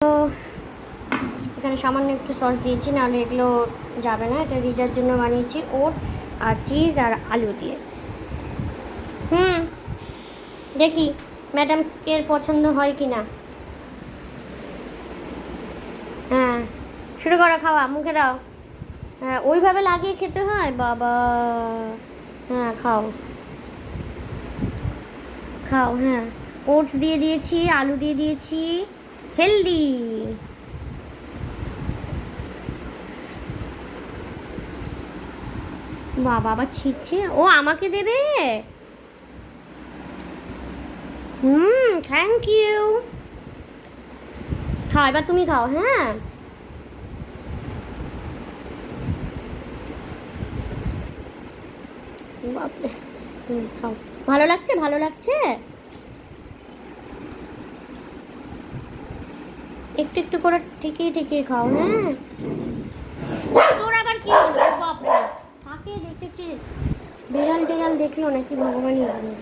তো এখানে সামান্য একটু সস দিয়েছি, নাহলে এগুলো যাবে না। এটা রিজার জন্য বানিয়েছি, ওটস আর চিজ আর আলু দিয়ে। হুম, দেখি ম্যাডাম এর পছন্দ হয় কি না হ্যাঁ শুরু করো খাওয়া, মুখে দাও। হ্যাঁ ওইভাবে লাগিয়ে খেতে হয়? বাবা হ্যাঁ খাও। খাও হ্যাঁ। ওটস দিয়ে দিয়েছি, আলু দিয়ে দিয়েছি হেলদি। বাবা আবার ছিটছে। ও আমাকে দেবে? হুম থ্যাংক ইউ খাও, এবার তুমি খাও হ্যাঁ? বাপরে খাও। ভালো লাগছে? ভালো লাগছে? একটু একটু করে ঠেকিয়ে ঠেকিয়ে খাও হ্যাঁ? তোর আবার কি হলো? বাপরে। তাকে দেখেছে? বিড়াল টেড়াল দেখল নাকি ভগবানই জানে।